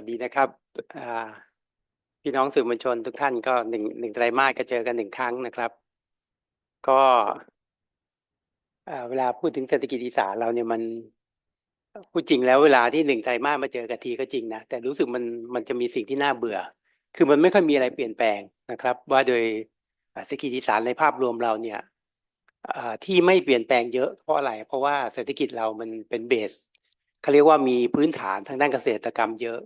วัสดีนะครับพี่น้องสื่อมวลชนทุกท่านก็หนึ่งหนึ่งไตรมาสก็เจอกันหนึ่งครั้งนะครับ ก็เวลาพูดถึงเศรษฐกิจอีสานเราเนี่ยมันพูดจริงแล้วเวลาที่หนึ่งไตรมาสมาเจอกันทีก็จริงนะแต่รู้สึกมันมันจะมีสิ่งที่น่าเบื่อ คือมันไม่ค่อยมีอะไรเปลี่ยนแปลงนะครับ ว่าโดยเศรษฐกิจอีสานในภาพรวมเราเนี่ยที่ไม่เปลี่ยนแปลงเยอะเพราะอะไร เพราะว่าเศรษฐกิจเรามันเป็นเบสเขาเรียกว่ามีพื้นฐานทางด้านเกษตรกรรมเยอะ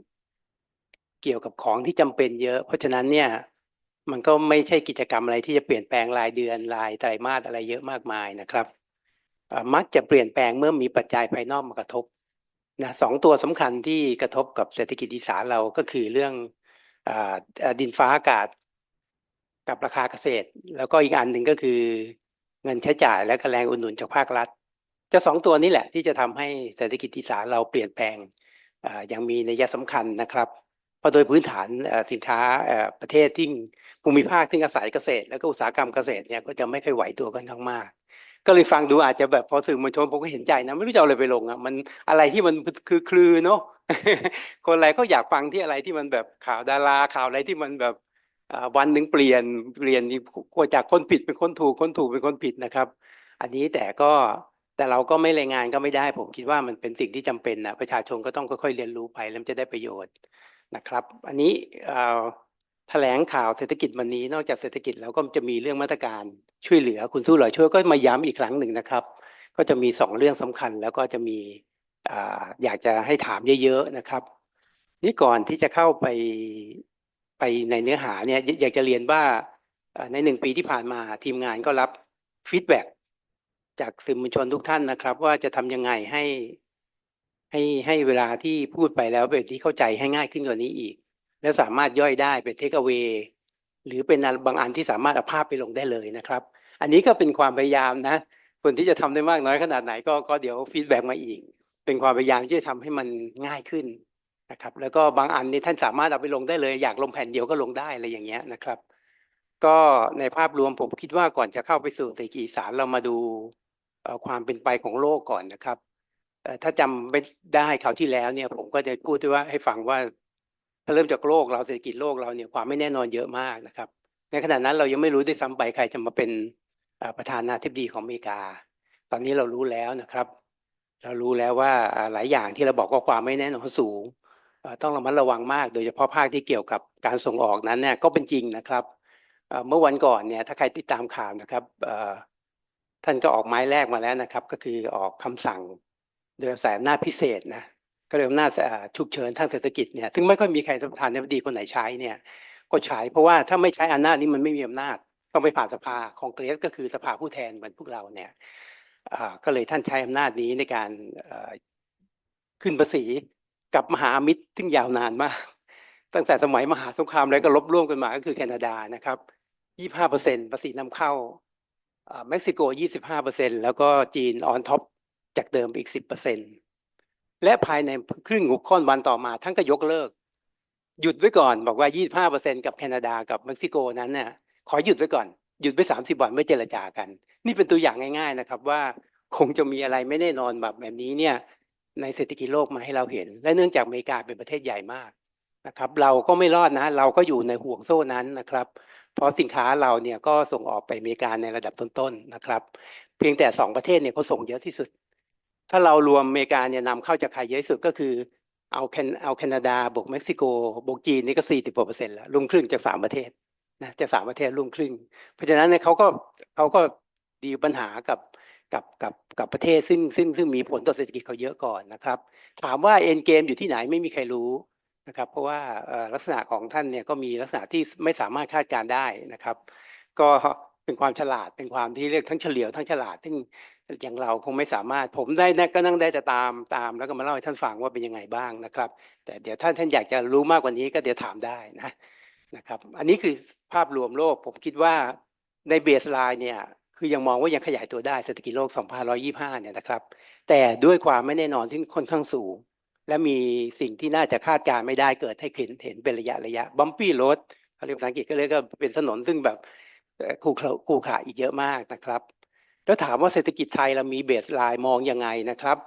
เกี่ยวกับของที่จำเป็นเยอะ เพราะฉะนั้นเนี่ยมันก็ไม่ใช่กิจกรรมอะไรที่จะเปลี่ยนแปลงรายเดือนรายไตรมาสอะไรเยอะมากมายนะครับมักจะเปลี่ยนแปลงเมื่อมีปัจจัยภายนอกมากระทบนะสองตัวสำคัญที่กระทบกับเศรษฐกิจอีสานเราก็คือเรื่องอดินฟ้าอากาศ กับราคาเกษตร แล้วก็อีกอันหนึ่งก็คือเงินใช้จ่ายและกแรงอุดหนุนจากภาครัฐ จะสองตัวนี้แหละที่จะทำให้เศรษฐกิจอีสานเราเปลี่ยนแปลงอย่างมีนัยสำคัญนะครับ ราะโดยพื้นฐานสินค้าประเทศที่ภูมิภาคที่อาศัยเกษตร แล้วก็อุตสาหกรรมเกษตรเนี่ยก็จะไม่ค่อยไหวตัวกันทั้งมาก ก็เลยฟังดูอาจจะแบบพอสื่อมวลชนผมก็เห็นใจนะไม่รู้จะเอาอะไรไปลงอะมันอะไรที่มันคือคลือเนาะคนอะไรก็อยากฟังที่อะไรที่มันแบบข่าวดาราข่าวอะไรที่มันแบบวันหนึ่งเปลี่ยนเปลี่ยนนี่กลัวจากคนผิดเป็นคนถูกคนถูกเป็นคนผิดนะครับ อันนี้แต่ก็แต่เราก็ไม่รายงานก็ไม่ได้ ผมคิดว่ามันเป็นสิ่งที่จำเป็นนะประชาชนก็ต้องค่อยๆเรียนรู้ไปแล้วจะได้ประโยชน์ นะครับ อันนี้แถลงข่าวเศรษฐกิจวันนี้นอกจากเศรษฐกิจแล้วก็จะมีเรื่องมาตรการช่วยเหลือคุณสู้หล่อช่วยก็มาย้ำอีกครั้งหนึ่งนะครับ ก็จะมีสองเรื่องสำคัญแล้วก็จะมีออยากจะให้ถามเยอะๆนะครับ นี่ก่อนที่จะเข้าไปไปในเนื้อหาเนี่ยอยากจะเรียนว่าในหนึ่งปีที่ผ่านมาทีมงานก็รับฟีดแบ็กจากสื่อมวลชนทุกท่านนะครับ ว่าจะทำยังไงให้ ให้ให้เวลาที่พูดไปแล้วเป็นที่เข้าใจให้ง่ายขึ้นกว่านี้อีก แล้วสามารถย่อยได้เป็นเทคเอา a y หรือเป็นบางอันที่สามารถเอาภาพไปลงได้เลยนะครับ อันนี้ก็เป็นความพยายามนะคนที่จะทำได้มากน้อยขนาดไหนก็ก็เดี๋ยวฟีดแบ็กมาอีก เป็นความพยายามที่จะทำให้มันง่ายขึ้นนะครับ แล้วก็บางอันนี่ท่านสามารถเอาไปลงได้เลย อยากลงแผ่นเดียวก็ลงได้อะไรอย่างเงี้ยนะครับ ก็ในภาพรวมผมคิดว่าก่อนจะเข้าไปสู่เศรษฐกิจสานเรามาดูความเป็นไปของโลกก่อนนะครับ ถ้าจำไม่ได้คราวที่แล้วเนี่ย ผมก็จะพูดด้วยว่าให้ฟังว่าถ้าเริ่มจากโลกเราเศรษฐกิจโลกเราเนี่ยความไม่แน่นอนเยอะมากนะครับ ในขณะนั้นเรายังไม่รู้ด้วยซ้ำไปใครจะมาเป็นประธานาธิบดีของอเมริกา ตอนนี้เรารู้แล้วนะครับ เรารู้แล้วว่าหลายอย่างที่เราบอกว่าความไม่แน่นอนสูงต้องระมัดระวังมาก โดยเฉพาะภาคที่เกี่ยวกับการส่งออกนั้นเนี่ยก็เป็นจริงนะครับเมื่อวันก่อนเนี่ยถ้าใครติดตามข่าวนะครับท่านก็ออกไม้แรกมาแล้วนะครับ ก็คือออกคำสั่ง โดยอาศัยอำนาจพิเศษนะก็เรียอำนาจฉุกเฉินทางเศรษฐกิจเนี่ยซึ่งไม่ค่อยมีใครประธานาธิบดีคนไหนใช้เนี่ยก็ใช้เพราะว่าถ้าไม่ใช้อำนาจนี้มันไม่มีอำนาจต้องไปผ่านสภาของเกรสก็คือสภาผู้แทนเหมือนพวกเราเนี่ยอ่าก็เลยท่านใช้อำนาจนี้ในการขึ้นภาษีกับมหามิตรซึ่งยาวนานมาก ตั้งแต่สมัยมหาสงครามแล้วก็ลบร่วมกันมาก็คือแคนาดานะครับ 25เปอร์เซ็นภาษีนำเข้าอเม็กซิโก 25เปอร์เซ็นแล้วก็จีนออนท็อป จากเดิมอีก 10เปอร์เซ็นและภายในครึ่งหุกค่อนวันต่อมาท่านก็ยกเลิก หยุดไว้ก่อนบอกว่า 25เปอร์เซ็นกับแคนาดากับเม็กซิโกนั้นเนี่ยขอหยุดไว้ก่อน หยุดไว้ 30 วันไม่เจรจากัน นี่เป็นตัวอย่างง่าย ๆนะครับว่าคงจะมีอะไรไม่แน่นอนแบบแบบนี้เนี่ยในเศรษฐกิจโลกมาให้เราเห็น และเนื่องจากอเมริกาเป็นประเทศใหญ่มากนะครับ เราก็ไม่รอดนะ เราก็อยู่ในห่วงโซ่นั้นนะครับ เพราะสินค้าเราเนี่ยก็ส่งออกไปอเมริกาในระดับต้นๆนะครับ เพียงแต่สองประเทศเนี่ยเขาส่งเยอะที่สุด ถ้าเรารวมอเมริกาเนี่ยนำเข้าจากใครเยอะที่สุดก็คือเอาแคนเอาแคนาดาบวกเม็กซิโกบวกจีนนี่ก็สี่สิบกว่าเปอร์เซ็นต์แล้วรวมครึ่งจากสามประเทศนะจากสามประเทศรวมครึ่ง เพราะฉะนั้นเนี่ยเขาก็เขาก็ดีปัญหากับกับกับกับประเทศซึ่งซึ่งซึ่งมีผลต่อเศรษฐกิจเขาเยอะก่อนนะครับ ถามว่าเอ็นเกมอยู่ที่ไหนไม่มีใครรู้นะครับ เพราะว่าลักษณะของท่านเนี่ยก็มีลักษณะที่ไม่สามารถคาดการได้นะครับ ก็ เป็นความฉลาดเป็นความที่เรียกทั้งเฉลียวทั้งฉลาดซึ่งอย่างเราคงไม่สามารถ ผมได้นะก็นั่งได้แต่ตามตาม แล้วก็มาเล่าให้ท่านฟังว่าเป็นยังไงบ้างนะครับ แต่เดี๋ยวท่านท่านอยากจะรู้มากกว่านี้ก็เดี๋ยวถามได้นะนะครับ อันนี้คือภาพรวมโลก ผมคิดว่าในเบสไลน์เนี่ยคือยังมองว่ายังขยายตัวได้เศรษฐกิจโลก2,125 เนี่ยนะครับ แต่ด้วยความไม่แน่นอนที่ค่อนข้างสูง และมีสิ่งที่น่าจะคาดการณ์ไม่ได้เกิดให้เห็นเห็นเป็นระยะระยะบัมปี้รถเขาเรียกภาษาอังกฤษก็เรียกว่าเป็นถนนซึ่งแบบ คู่คู่ขาอีกเยอะมากนะครับ แล้วถามว่าเศรษฐกิจไทยเรามีเบสไลน์มองยังไงนะครับ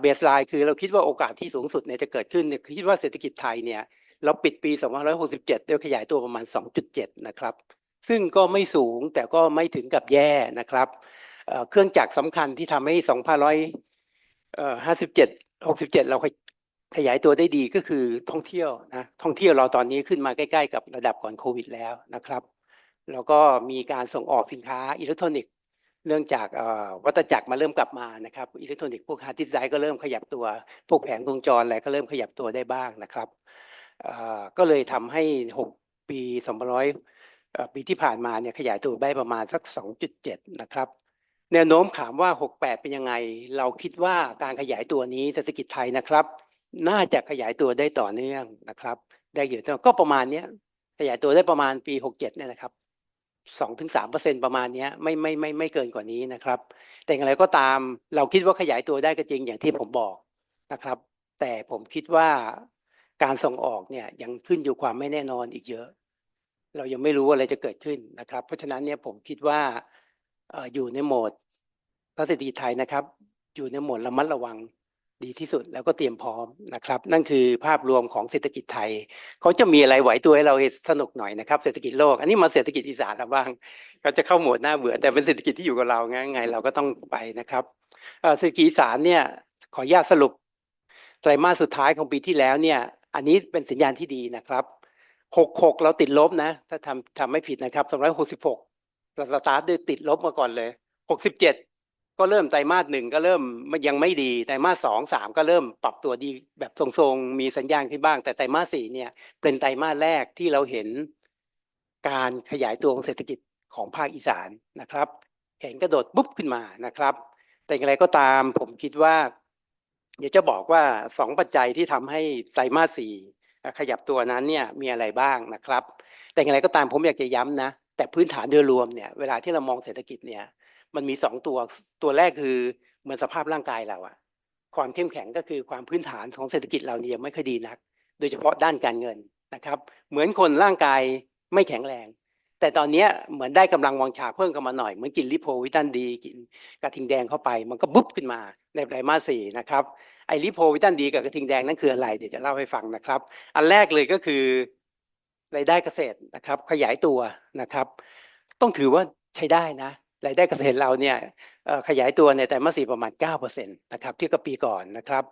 เบสไลน์คือเราคิดว่าโอกาสที่สูงสุดเนี่ยจะเกิดขึ้นเนี่ยคิดว่าเศรษฐกิจไทยเนี่ยเราปิดปี 2567ด้วยขยายตัวประมาณ 2.7 นะครับ ซึ่งก็ไม่สูงแต่ก็ไม่ถึงกับแย่นะครับเอ่อเครื่องจักรสำคัญที่ทำให้2,157 67 เราขยายตัวได้ดีก็คือท่องเที่ยวนะ ท่องเที่ยวเราตอนนี้ขึ้นมาใกล้ ๆ กับระดับก่อนโควิดแล้วนะครับ แล้วก็มีการส่งออกสินค้าอิเล็กทรอนิกส์เนื่องจากวัตจักรมาเริ่มกลับมานะครับอิเล็กทรอนิกส์พวกฮาร์ดดิสก์ไดรฟ์ก็เริ่มขยับตัว พวกแผงวงจรอะไรก็เริ่มขยับตัวได้บ้างนะครับก็เลยทำให้ 6 ปี200เอ่อปีที่ผ่านมาเนี่ยขยายตัวได้ประมาณสัก 2.7 นะครับ แนวโน้มถามว่า 68 เป็นยังไง เราคิดว่าการขยายตัวนี้เศรษฐกิจไทยนะครับ น่าจะขยายตัวได้ต่อเนื่องนะครับ ได้อยู่ก็ประมาณนี้ขยายตัวได้ประมาณปี 67เนี่ยนะครับ สองถึงสามเปอร์เซ็นประมาณนี้ไม่ไม่ไม่ไม่เกินกว่านี้นะครับ แต่อย่างไรก็ตามเราคิดว่าขยายตัวได้ก็จริงอย่างที่ผมบอกนะครับ แต่ผมคิดว่าการส่งออกเนี่ยยังขึ้นอยู่ความไม่แน่นอนอีกเยอะ เรายังไม่รู้อะไรจะเกิดขึ้นนะครับ เพราะฉะนั้นเนี่ยผมคิดว่าอออยู่ในโหมดรัฐเศรษฐกิจไทยนะครับ อยู่ในโหมดระมัดระวัง ดีที่สุดแล้วก็เตรียมพร้อมนะครับ นั่นคือภาพรวมของเศรษฐกิจไทย เขาจะมีอะไรไหวตัวให้เราสนุกหน่อยนะครับเศรษฐกิจโลก อันนี้มาเศรษฐกิจอีสานบ้างเขาจะเข้าหมวดหน้าเบื่อแต่เป็นเศรษฐกิจที่อยู่กับเราไงไงเราก็ต้องไปนะครับเศรษฐกิจอีสานเนี่ยขออนุญาตสรุปไตรมาสสุดท้ายของปีที่แล้วเนี่ย อันนี้เป็นสัญญาณที่ดีนะครับหกหกเราติดลบนะ ถ้าทำทำไม่ผิดนะครับสองร้อยหกสิบหกเราสตาร์ทด้วยติดลบมาก่อนเลยห ก็เริ่มไตรมาสหนึ่งก็เริ่มยังไม่ดีไตรมาสสองสามก็เริ่มปรับตัวดีแบบทรงๆมีสัญญาณขึ้นบ้าง แต่ไตรมาสสี่เนี่ย เป็นไตรมาสแรกที่เราเห็นการขยายตัวของเศรษฐกิจของภาคอีสานนะครับ เห็นกระโดดปุ๊บขึ้นมานะครับ แต่อย่างไรก็ตามผมคิดว่า เดี๋ยวจะบอกว่าสองปัจจัยที่ทำให้ไตรมาสสี่ขยับตัวนั้นเนี่ยมีอะไรบ้างนะครับ แต่อย่างไรก็ตามผมอยากจะย้ำนะแต่พื้นฐานโดยรวมเนี่ยเวลาที่เรามองเศรษฐกิจเนี่ย มันมีสองตัวตัวแรกคือเหมือนสภาพร่างกายเราอะความเข้มแข็งก็คือความพื้นฐานของเศรษฐกิจเราเนี่ยยังไม่ค่อยดีนัก โดยเฉพาะด้านการเงินนะครับ เหมือนคนร่างกายไม่แข็งแรง แต่ตอนนี้เหมือนได้กำลังวังชาเพิ่มขึ้นมาหน่อย เหมือนกินลิโพวิตันดีกินกระทิงแดงเข้าไป มันก็บุ๊บขึ้นมาในไตรมาสสี่นะครับไอลิโพวิตันดีกับกระทิงแดงนั่นคืออะไรเดี๋ยวจะเล่าให้ฟังนะครับ อันแรกเลยก็คือรายได้เกษตรนะครับ ขยายตัวนะครับ ต้องถือว่าใช้ได้นะ รายได้เกษตรเราเนี่ยขยายตัวในไตรมาสสี่ประมาณ9%นะครับเทียบกับปีก่อนนะครับ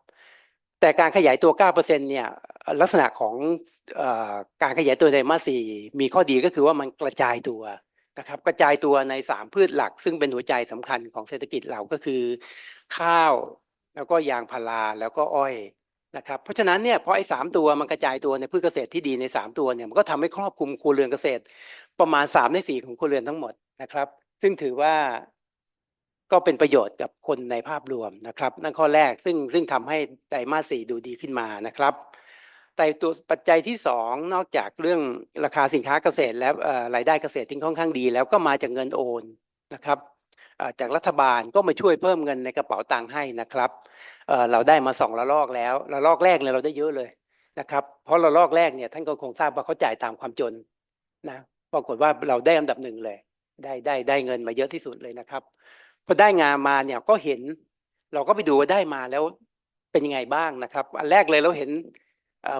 แต่การขยายตัว 9%เนี่ยเอ่อลักษณะของอการขยายตัวในไตรมาสสี่มีข้อดีก็คือว่ามันกระจายตัวนะครับกระจายตัวใน 3 พืชหลัก ซึ่งเป็นหัวใจสำคัญของเศรษฐกิจเราก็คือ ข้าวแล้วก็ยางพาราแล้วก็อ้อยนะครับเพราะฉะนั้นเนี่ยพอไอ้สามตัวมันกระจายตัวในพืชเกษตรที่ดีใน 3 ตัวเนี่ยมันก็ทำให้ครอบคลุมครัวเรือนเกษตร ประมาณ 3 ใน 4 ของครัวเรือนทั้งหมดนะครับ ซึ่งถือว่าก็เป็นประโยชน์กับคนในภาพรวมนะครับ นั่นข้อแรกซึ่งซึ่งทำให้ไตรมาสสี่ดูดีขึ้นมานะครับแต่ตัวปัจจัยที่สองนอกจากเรื่องราคาสินค้าเกษตร แล้วเอ่อรายได้เกษตรที่ค่อนข้างดี แล้วก็มาจากเงินโอนนะครับจากรัฐบาลก็มาช่วยเพิ่มเงินในกระเป๋าตังค์ให้นะครับเเราได้มาสองระลอกแล้วระลอกแรกเนี่ยเราได้เยอะเลยนะครับเพราะระลอกแรกเนี่ยท่านก็คงทราบว่าเขาจ่ายตามความจนนะปรากฏว่าเราได้อันดับหนึ่งเลย ได้ได้ได้เงินมาเยอะที่สุดเลยนะครับพอได้งานมาเนี่ยก็เห็น เราก็ไปดูว่าได้มาแล้วเป็นยังไงบ้างนะครับ อันแรกเลยเราเห็น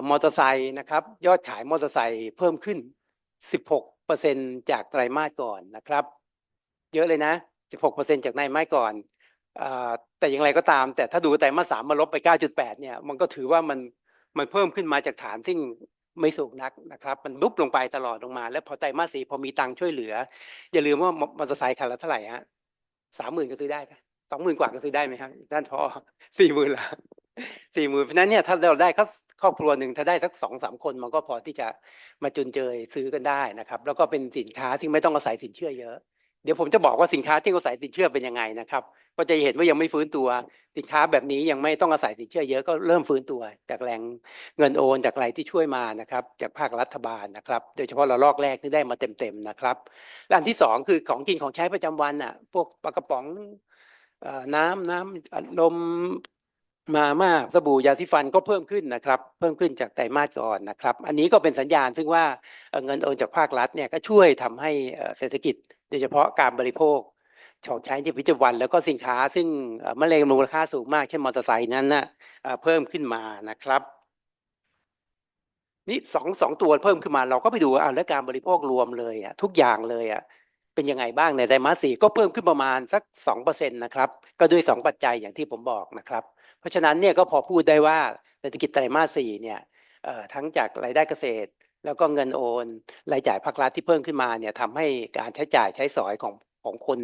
มอเตอร์ไซค์นะครับ ยอดขายมอเตอร์ไซค์เพิ่มขึ้น 16เปอร์เซ็นจากไตรมาสก่อนนะครับ เยอะเลยนะ 16เปอร์เซ็นจากไตรมาสก่อนอแต่อย่างไรก็ตาม แต่ถ้าดูไตรมาสสามมาลบไป 9.8 เนี่ย มันก็ถือว่ามันมันเพิ่มขึ้นมาจากฐานซึ่ง ไม่สูงนักนะครับ มันลุบลงไปตลอดลงมา แล้วพอไตรมาสสี่พอมีตังค์ช่วยเหลือ อย่าลืมว่ามอเตอร์ไซค์คันละเท่าไหร่ฮะสามหมื่นก็ซื้อได้ไหมสองหมื่นกว่าก็ซื้อได้ไหมครับท่านพอสี่หมื่นละสี่หมื่นเพราะนั้นเนี่ยถ้าเราได้ครอครอบครัวหนึ่งถ้าได้สักสองสามคนมันก็พอที่จะมาจุนเจยซื้อกันได้นะครับ แล้วก็เป็นสินค้าที่ไม่ต้องอาศัยสินเชื่อเยอะ เดี๋ยวผมจะบอกว่าสินค้าที่อาศัยสินเชื่อเป็นยังไงนะครับก็จะเห็นว่ายังไม่ฟื้นตัวสินค้าแบบนี้ยังไม่ต้องอาศัยสินเชื่อเยอะก็เริ่มฟื้นตัว จากแรงเงินโอนจากอะไรที่ช่วยมานะครับจากภาครัฐบาลนะครับ โดยเฉพาะเราลอกแรกที่ได้มาเต็มๆนะครับและอันที่สองคือของกินของใช้ประจำวันอะพวกปลากระป๋องน้ำน้ำอัดลมมาม่าสบู่ยาสีฟันก็เพิ่มขึ้นนะครับ เพิ่มขึ้นจากไตรมาสก่อนนะครับ อันนี้ก็เป็นสัญญาณซึ่งว่าเงินโอนจากภาครัฐเนี่ยก็ช่วยทำให้เศรษฐกิจ ดยเฉพาะการบริโภคของใช้ในประจำวันแล้วก็สินค้าซึ่งมะเร็งมูลค่าสูงมากเช่นมอเตอร์ไซค์นั้นนะเพิ่มขึ้นมานะครับ นี่สองสองตัวเพิ่มขึ้นมา เราก็ไปดูอ่าแล้วการบริโภครวมเลยอะทุกอย่างเลยอะเป็นยังไงบ้างในไตรมาสสี่ก็เพิ่มขึ้นประมาณสักสองเปอร์เซ็นต์นะครับ ก็ด้วยสองปัจจัยอย่างที่ผมบอกนะครับ เพราะฉะนั้นเนี่ยก็พอพูดได้ว่าเศรษฐกิจไตรมาสสี่เนี่ยทั้งจากรายได้เกษตร แล้วก็เงินโอนรายจ่ายภาครัฐที่เพิ่มขึ้นมาเนี่ยทำให้การใช้จ่ายใช้สอยของของคน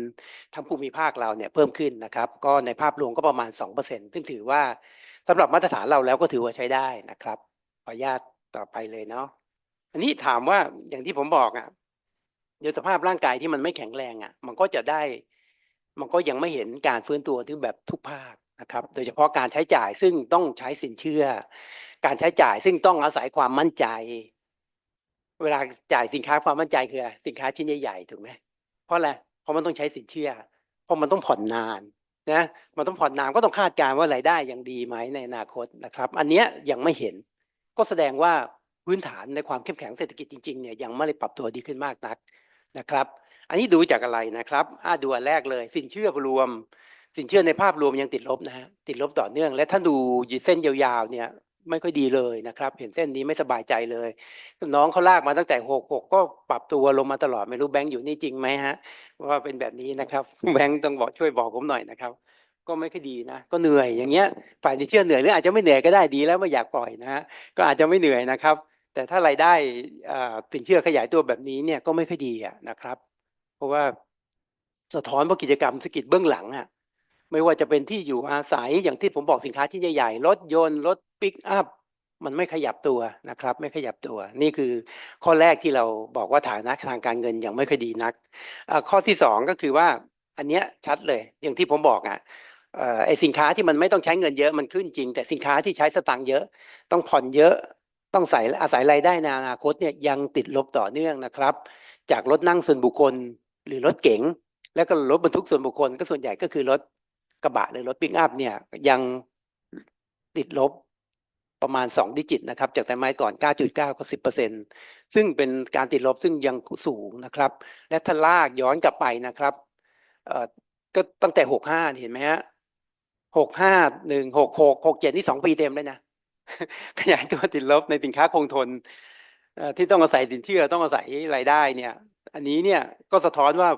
ทั้งภูมิภาคเราเนี่ยเพิ่มขึ้นนะครับ ก็ในภาพรวมก็ประมาณ 2%ซึ่งถือว่าสำหรับมาตรฐานเราแล้วก็ถือว่าใช้ได้นะครับขออนุญาตต่อไปเลยเนาะอันนี้ถามว่าอย่างที่ผมบอกอะโดยสภาพร่างกายที่มันไม่แข็งแรงอะ มันก็จะได้ มันก็ยังไม่เห็นการฟื้นตัวที่แบบทุกภาคนะครับ โดยเฉพาะการใช้จ่ายซึ่งต้องใช้สินเชื่อ การใช้จ่ายซึ่งต้องอาศัยความมั่นใจ เวลาจ่ายสินค้าความมั่นใจคืออะไรสินค้าชิ้นใหญ่ๆถูกไหมเพราะอะไรเพราะมันต้องใช้สินเชื่อ เพราะมันต้องผ่อนนานนะมันต้องผ่อนนานก็ต้องคาดการณ์ว่ารายได้ยังดีไหมในอนาคตนะครับ อันเนี้ยยังไม่เห็น ก็แสดงว่าพื้นฐานในความเข้มแข็งเศรษฐกิจจริงๆเนี่ยยังไม่ได้ปรับตัวดีขึ้นมากนักนะครับ อันนี้ดูจากอะไรนะครับอ่าดูอันแรกเลย สินเชื่อรวม สินเชื่อในภาพรวมยังติดลบนะฮะติดลบต่อเนื่อง และถ้าดูเส้นยาวๆเนี่ย ไม่ค่อยดีเลยนะครับเห็นเส้นนี้ไม่สบายใจเลย น้องเขาลากมาตั้งแต่หกหกก็ปรับตัวลงมาตลอดไม่รู้แบงค์อยู่นี่จริงไหมฮะว่าเป็นแบบนี้นะครับแบงค์ต้องบอกช่วยบอกผมหน่อยนะครับ ก็ไม่ค่อยดีนะก็เหนื่อยอย่างเงี้ยฝ่ายสินเชื่อเหนื่อยหรืออาจจะไม่เหนื่อยก็ได้ดีแล้วไม่อยากปล่อยนะฮะก็อาจจะไม่เหนื่อยนะครับ แต่ถ้ารายได้อ่าสินเชื่อขยายตัวแบบนี้เนี่ยก็ไม่ค่อยดีอะนะครับ เพราะว่าสะท้อนว่ากิจกรรมเศรษฐกิจเบื้องหลังอะ ไม่ว่าจะเป็นที่อยู่อาศัยอย่างที่ผมบอกสินค้าที่ใหญ่ๆรถยนต์รถปิกอัพมันไม่ขยับตัวนะครับ ไม่ขยับตัว นี่คือข้อแรกที่เราบอกว่าฐานะทางการเงินยังไม่ค่อยดีนักข้อที่สองก็คือว่าอันเนี้ยชัดเลยอย่างที่ผมบอกอะเอ่อไอสินค้าที่มันไม่ต้องใช้เงินเยอะมันขึ้นจริง แต่สินค้าที่ใช้สตังค์เยอะ ต้องผ่อนเยอะต้องใส่อาศัยรายได้ในอนาคตเนี่ยยังติดลบต่อเนื่องนะครับ จากรถนั่งส่วนบุคคลหรือรถเก๋งแล้วก็รถบรรทุกส่วนบุคคลก็ส่วนใหญ่ก็คือรถ กระบะหรือรถปิกอัพเนี่ยยังติดลบประมาณ 2 ดิจิตนะครับ จากไตรมาสก่อน 9.9 ก็ 10%ซึ่งเป็นการติดลบซึ่งยังสูงนะครับ และถ้าลากย้อนกลับไปนะครับก็ตั้งแต่ 65 เห็นไหมฮะ 65 1 66 67 นี่สองปีเต็มเลยนะ ขยายตัวติดลบในสินค้าคงทนที่ต้องอาศัยสินเชื่อต้องอาศัยรายได้เนี่ย อันนี้เนี่ยก็สะท้อนว่า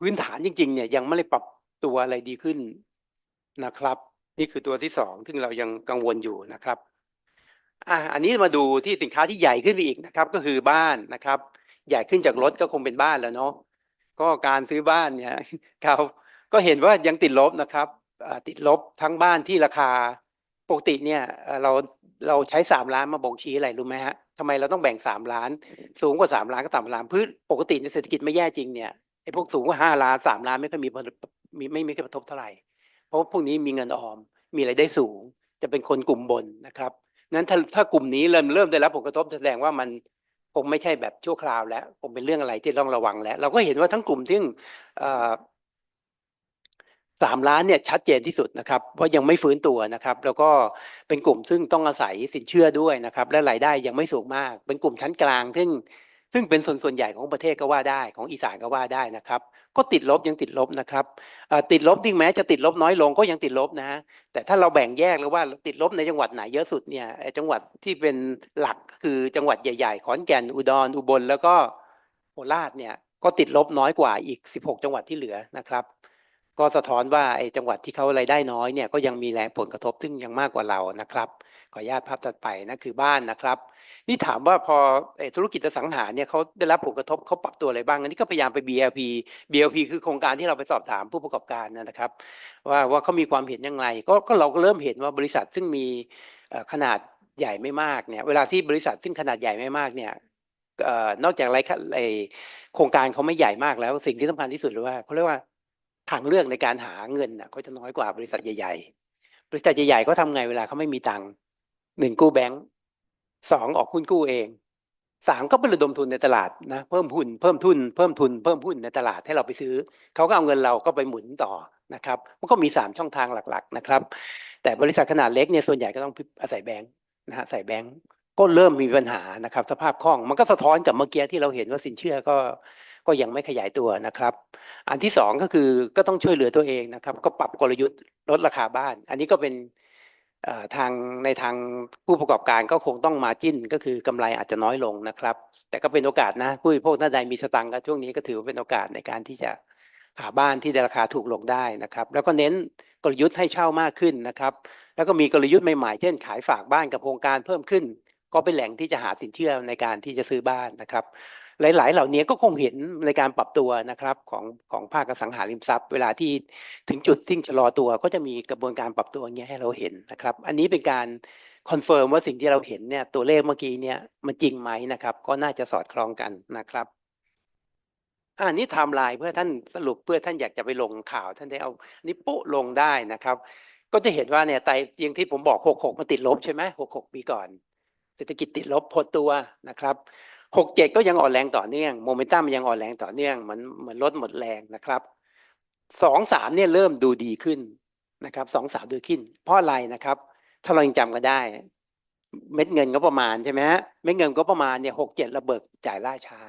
พื้นฐานจริงๆเนี่ยยังไม่ได้ปรับ ตัวอะไรดีขึ้นนะครับ นี่คือตัวที่สองซึ่งเรายังกังวลอยู่นะครับอะอันนี้มาดูที่สินค้าที่ใหญ่ขึ้นไปอีกนะครับ ก็คือบ้านนะครับ ใหญ่ขึ้นจากรถก็คงเป็นบ้านแล้วเนาะก็การซื้อบ้านเนี่ยครับก็เห็นว่ายังติดลบนะครับติดลบทั้งบ้านที่ราคาปกติเนี่ยเราเราใช้สามล้านมาบ่งชี้อะไรรู้ไหมฮะทำไมเราต้องแบ่งสามล้าน สูงกว่าสามล้านก็ต่ำล้านพื้นปกติในเศรษฐกิจไม่แย่จริงเนี่ยไอ้พวกสูงกว่าห้าล้านสามล้านไม่ค่อยมี มีไม่มีกระทบเท่าไหร่ เพราะว่าพวกนี้มีเงินออม มีรายได้สูง จะเป็นคนกลุ่มบนนะครับนั้นถ้าถ้ากลุ่มนี้เริ่มเริ่มได้รับผลกระทบแสดงว่ามันคงไม่ใช่แบบชั่วคราวแล้วคงเป็นเรื่องอะไรที่ต้องระวังแล้ว เราก็เห็นว่าทั้งกลุ่มที่สามล้านเนี่ยชัดเจนที่สุดนะครับว่ายังไม่ฟื้นตัวนะครับ แล้วก็เป็นกลุ่มซึ่งต้องอาศัยสินเชื่อด้วยนะครับ และรายได้ยังไม่สูงมาก เป็นกลุ่มชั้นกลางซึ่ง ซึ่งเป็นส่วนส่วนใหญ่ของประเทศก็ว่าได้ ของอีสานก็ว่าได้นะครับ ก็ติดลบยังติดลบนะครับติดลบจริงแม้จะติดลบน้อยลงก็ยังติดลบนะแต่ถ้าเราแบ่งแยกแล้วว่าติดลบในจังหวัดไหนเยอะสุดเนี่ยจังหวัดที่เป็นหลักก็คือจังหวัดใหญ่ๆขอนแก่นอุดรอุบลแล้วก็โคราชเนี่ยก็ติดลบน้อยกว่าอีก 16 จังหวัดที่เหลือนะครับ ก็สะท้อนว่าไอ้จังหวัดที่เขารายได้น้อยเนี่ยก็ยังมีแรงผลกระทบซึ่งยังมากกว่าเรานะครับขออนุญาตภาพถัดไปนะคือบ้านนะครับ นี่ถามว่าพอธุรกิจสังหาเนี่ยเขาได้รับผลกระทบเขาปรับตัวอะไรบ้างอันนี้ก็พยายามไป BLP BLP คือโครงการที่เราไปสอบถามผู้ประกอบการนะครับ ว่าว่าเขามีความเห็นยังไงก็ก็เราก็เริ่มเห็นว่าบริษัทซึ่งมีขนาดใหญ่ไม่มากเนี่ยเวลาที่บริษัทซึ่งขนาดใหญ่ไม่มากเนี่ยนอกจากไรไอโครงการเขาไม่ใหญ่มากแล้วสิ่งที่สำคัญที่สุดเลยว่าเขาเรียกว่า ทางเลือกในการหาเงินน่ะเขาจะน้อยกว่าบริษัทใหญ่ ๆ บริษัทใหญ่ๆเขาทำไงเวลาเขาไม่มีตังค์หนึ่งกู้แบงก์สองออกหุ้นกู้เองสามก็ไประดมทุนในตลาดนะเพิ่มหุ้นเพิ่มทุนเพิ่มทุนเพิ่มหุ้นในตลาดให้เราไปซื้อเขาก็เอาเงินเราก็ไปหมุนต่อนะครับมันก็มีสามช่องทางหลักๆนะครับ แต่บริษัทขนาดเล็กเนี่ยส่วนใหญ่ก็ต้องอาศัยแบงก์นะฮะใส่แบงก์ก็เริ่มมีปัญหานะครับ สภาพคล่องมันก็สะท้อนกับเมื่อกี้ที่เราเห็นว่าสินเชื่อก็ ก็ยังไม่ขยายตัวนะครับ อันที่สองก็คือก็ต้องช่วยเหลือตัวเองนะครับ ก็ปรับกลยุทธ์ลดราคาบ้าน อันนี้ก็เป็นทางในทางผู้ประกอบการก็คงต้องมาจิ้นก็คือกำไรอาจจะน้อยลงนะครับ แต่ก็เป็นโอกาสนะผู้บริโภคท่านใดมีสตังค์ก็ช่วงนี้ก็ถือว่าเป็นโอกาสในการที่จะหาบ้านที่ราคาถูกลงได้นะครับ แล้วก็เน้นกลยุทธ์ให้เช่ามากขึ้นนะครับ แล้วก็มีกลยุทธ์ใหม่ๆ เช่น ขายฝากบ้านกับโครงการเพิ่มขึ้น ก็เป็นแหล่งที่จะหาสินเชื่อในการที่จะซื้อบ้านนะครับ หลาย ๆ เหล่านี้ก็คงเห็นในการปรับตัวนะครับของของภาคสังหาริมทรัพย์ เวลาที่ถึงจุดที่ชะลอตัวก็จะมีกระบวนการปรับตัวอย่างเงี้ยให้เราเห็นนะครับ อันนี้เป็นการคอนเฟิร์มว่าสิ่งที่เราเห็นเนี่ยตัวเลขเมื่อกี้เนี่ยมันจริงไหมนะครับ ก็น่าจะสอดคล้องกันนะครับอันนี้ไทม์ไลน์เพื่อท่านสรุปเพื่อท่านอยากจะไปลงข่าวท่านได้เอานี่โป๊ะลงได้นะครับ ก็จะเห็นว่าเนี่ยไตอย่างที่ผมบอกหกหกมันติดลบใช่ไหมหกหกปีก่อน เศรษฐกิจติดลบพดตัวนะครับ หกเจ็ดก็ยังอ่อนแรงต่อเนื่องโมเมนตัมยังอ่อนแรงต่อเนื่องมือนเหมือนลดหมดแรงนะครับสองสามเนี่ยเริ่มดูดีขึ้นนะครับสองสามดูขึ้น เพราะอะไรนะครับ ถ้าเรายังจำกันได้ เม็ดเงินก็ประมาณใช่ไหมฮะเม็ดเงินก็ประมาณเนี่ยหกเจ็ดระเบิกจ่ายล่าช้า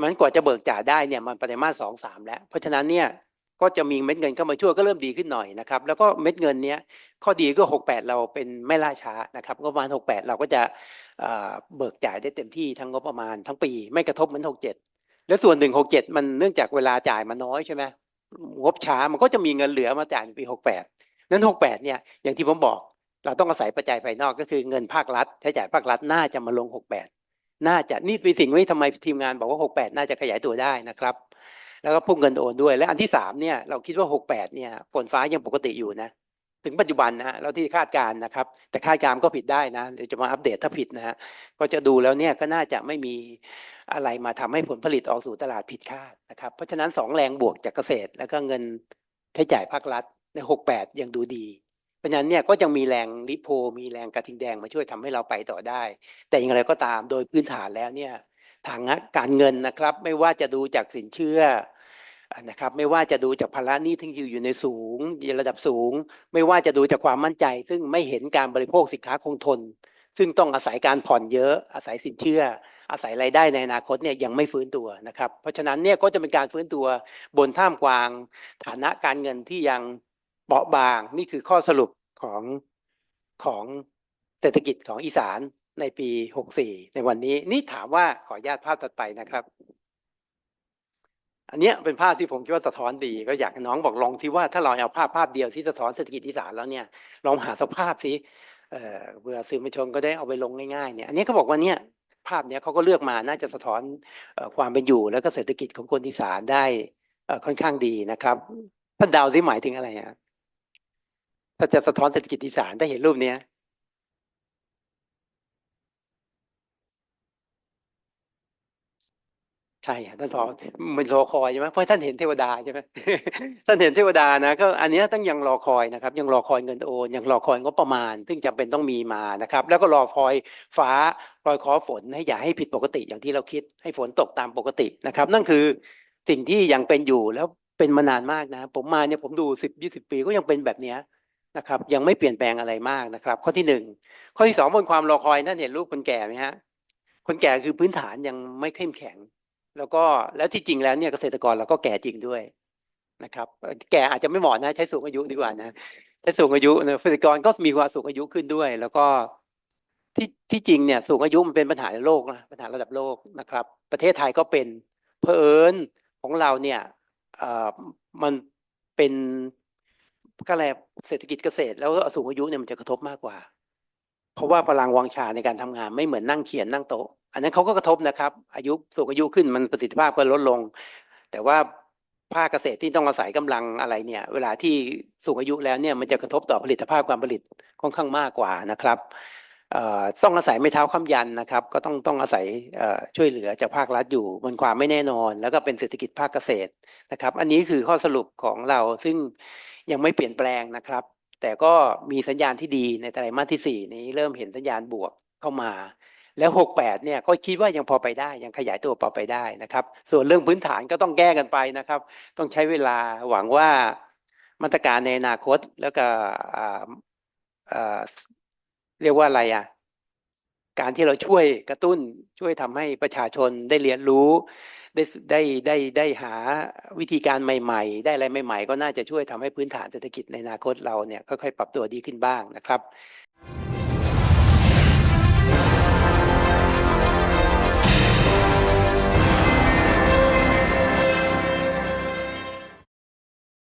มันกว่าจะเบิกจ่ายได้เนี่ยมันปริมาณสองสามแล้ว เพราะฉะนั้นเนี่ย ก็จะมีเม็ดเงินเข้ามาช่วยก็เริ่มดีขึ้นหน่อยนะครับ แล้วก็เม็ดเงินเนี้ยข้อดีก็หกแปดเราเป็นไม่ล่าช้านะครับงบประมาณหกแปดเราก็จะเบิกจ่ายได้เต็มที่ทั้งงบประมาณทั้งปี ไม่กระทบเหมือนหกเจ็ดแล้วส่วนหนึ่งหกเจ็ดมันเนื่องจากเวลาจ่ายมันน้อยใช่ไหมงบช้ามันก็จะมีเงินเหลือมาจ่ายในปีหกแปดนั้นหกแปดเนี่ยอย่างที่ผมบอก เราต้องอาศัยปัจจัยภายนอกก็คือเงินภาครัฐใช้จ่ายภาครัฐน่าจะมาลงหกแปดน่าจะนี่เป็นสิ่งที่ทำไมทีมงานบอกว่า 68 น่าจะขยายตัวได้นะครับ แล้วก็พุ่งเงินโอนด้วย และอันที่สามเนี่ยเราคิดว่า68เนี่ยฝนฟ้ายังปกติอยู่นะ ถึงปัจจุบันนะฮะแล้วที่คาดการณ์นะครับ แต่คาดการณ์ก็ผิดได้นะเดี๋ยวจะมาอัปเดตถ้าผิดนะฮะก็จะดูแล้วเนี่ยก็น่าจะไม่มีอะไรมาทำให้ผลผลิตออกสู่ตลาดผิดคาดนะครับ เพราะฉะนั้นสองแรงบวกจากเกษตร แล้วก็เงินใช้จ่ายภาครัฐใน68ยังดูดีเพราะฉะนั้นเนี่ยก็ยังมีแรงริโพมีแรงกระทิงแดงมาช่วยทำให้เราไปต่อได้ แต่อย่างไรก็ตามโดยพื้นฐานแล้วเนี่ยทางการเงินนะครับ ไม่ว่าจะดูจากสินเชื่อ นะครับไม่ว่าจะดูจากภาระหนี้ที่อยู่ในสูงระดับสูง ไม่ว่าจะดูจากความมั่นใจ ซึ่งไม่เห็นการบริโภคสินค้าคงทน ซึ่งต้องอาศัยการผ่อนเยอะอาศัยสินเชื่อ อาศัยรายได้ในอนาคตเนี่ยยังไม่ฟื้นตัวนะครับ เพราะฉะนั้นเนี่ยก็จะเป็นการฟื้นตัวบนท่ามกลาง ฐานะการเงินที่ยังเปราบางนี่คือข้อสรุปของของเศรษฐกิจของอีสานในปี 64 ในวันนี้นี่ถามว่าขออนุญาตภาพถัดไปนะครับ อันนี้เป็นภาพที่ผมคิดว่าสะท้อนดี ก็อยากน้องบอกลองที่ว่าถ้าเราเอาภาพภาพเดียวที่สะท้อนเศรษฐกิจอีสานแล้วเนี่ยลองหาสภาพสิเออเบื่อสื่อมวลชนก็ได้เอาไปลงง่ายๆเนี่ยอันนี้เขาบอกว่าเนี่ยภาพเนี้ยเขาก็เลือกมาน่าจะสะท้อนความเป็นอยู่ แล้วก็เศรษฐกิจของคนอีสานได้ค่อนข้างดีนะครับท่านดาวที่หมายถึงอะไรฮะถ้าจะสะท้อนเศรษฐกิจอีสานได้เห็นรูปเนี้ย ใช่ท่านพอมันรอคอยใช่ไหมเพราะท่านเห็นเทวดาใช่ไหมท่านเห็นเทวดานะก็อันนี้ต้องยังรอคอยนะครับ ยังรอคอยเงินโอนยังรอคอยงบประมาณ ซึ่งจำเป็นต้องมีมานะครับ แล้วก็รอคอยฟ้ารอยคอฝนให้อย่าให้ผิดปกติอย่างที่เราคิดให้ฝนตกตามปกตินะครับ นั่นคือสิ่งที่ยังเป็นอยู่แล้วเป็นมานานมากนะ ผมมาเนี่ยผมดูสิบยี่สิบปีก็ยังเป็นแบบเนี้ยนะครับ ยังไม่เปลี่ยนแปลงอะไรมากนะครับ ข้อที่หนึ่งข้อที่สองบนความรอคอยนั่นเห็นรูปคนแก่ไหมฮะคนแก่คือพื้นฐานยังไม่เข้มแข็ง แล้วก็แล้วที่จริงแล้วเนี่ยเกษตรกรเราก็แก่จริงด้วยนะครับ แก่อาจจะไม่เหมาะนะ ใช้สูงอายุดีกว่านะใช้สูงอายุเกษตรกรก็มีความสูงอายุขึ้นด้วย แล้วก็ที่ที่จริงเนี่ยสูงอายุมันเป็นปัญหาในโลกนะปัญหาระดับโลกนะครับ ประเทศไทยก็เป็นเพอเอิญของเราเนี่ยเอ่อมันเป็นก็อะไรเศรษฐกิจเกษตร แล้วสูงอายุเนี่ยมันจะกระทบมากกว่า เพราะว่าพลังวังชาในการทำงานไม่เหมือนนั่งเขียนนั่งโต๊ะ อันนั้นเขาก็กระทบนะครับ อายุสูงอายุขึ้นมันประสิทธิภาพก็ลดลง แต่ว่าภาคเกษตรที่ต้องอาศัยกำลังอะไรเนี่ย เวลาที่สูงอายุแล้วเนี่ยมันจะกระทบต่อผลิตภาพการผลิตค่อนข้างมากกว่านะครับต้องอาศัยไม่เท้าค้ำยันนะครับ ก็ต้องต้องอาศัยช่วยเหลือจากภาครัฐอยู่บนความไม่แน่นอน แล้วก็เป็นเศรษฐกิจภาคเกษตรนะครับ อันนี้คือข้อสรุปของเราซึ่งยังไม่เปลี่ยนแปลงนะครับ แต่ก็มีสัญญาณที่ดีในไตรมาสที่สี่นี้เริ่มเห็นสัญญาณบวกเข้ามา แล้ว 68เนี่ยก็คิดว่ายังพอไปได้ยังขยายตัวพอไปได้นะครับ ส่วนเรื่องพื้นฐานก็ต้องแก้กันไปนะครับ ต้องใช้เวลาหวังว่ามาตรการในอนาคตแล้วก็เรียกว่าอะไรอะการที่เราช่วยกระตุ้นช่วยทำให้ประชาชนได้เรียนรู้ ได้ได้ได้ได้หาวิธีการใหม่ ๆ ได้อะไรใหม่ ๆ ก็น่าจะช่วยทำให้พื้นฐานเศรษฐกิจในอนาคตเราเนี่ยค่อยๆปรับตัวดีขึ้นบ้างนะครับ